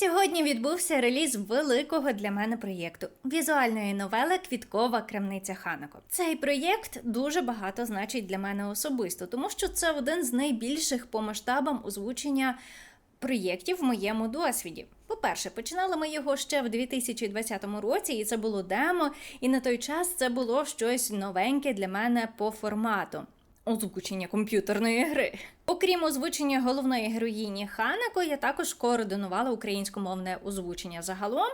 Сьогодні відбувся реліз великого для мене проєкту візуальної новели Квіткова крамниця Ханако. Цей проєкт дуже багато значить для мене особисто, тому що це один з найбільших по масштабам озвучення проєктів в моєму досвіді. По-перше, починали ми його ще в 2020 році, і це було демо, і на той час це було щось новеньке для мене по формату. Озвучення комп'ютерної гри. Окрім озвучення головної героїні Ханако, я також координувала українськомовне озвучення загалом.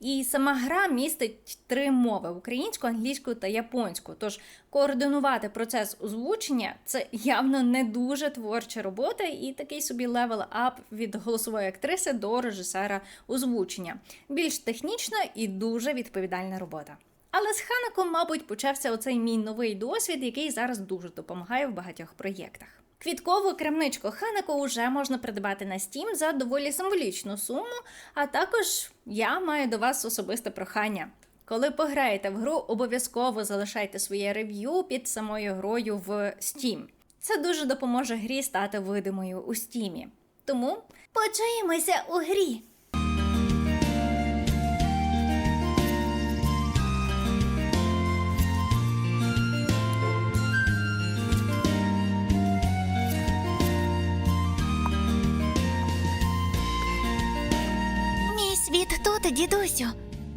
І сама гра містить три мови: українську, англійську та японську. Тож координувати процес озвучення це явно не дуже творча робота, і такий собі левел ап від голосової актриси до режисера озвучення. Більш технічна і дуже відповідальна робота. Але з Ханаком, мабуть, почався оцей мій новий досвід, який зараз дуже допомагає в багатьох проєктах. Квіткову крамничку Ханако уже можна придбати на Steam за доволі символічну суму. А також я маю до вас особисте прохання. Коли пограєте в гру, обов'язково залишайте своє рев'ю під самою грою в Steam. Це дуже допоможе грі стати видимою у Steam. Тому почуємося у грі. Тут, дідусю,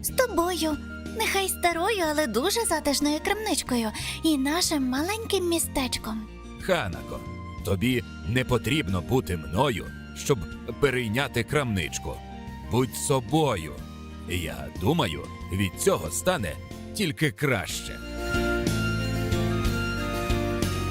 з тобою. Нехай старою, але дуже затишною крамничкою і нашим маленьким містечком. Ханако, тобі не потрібно бути мною, щоб перейняти крамничку. Будь собою. Я думаю, від цього стане тільки краще.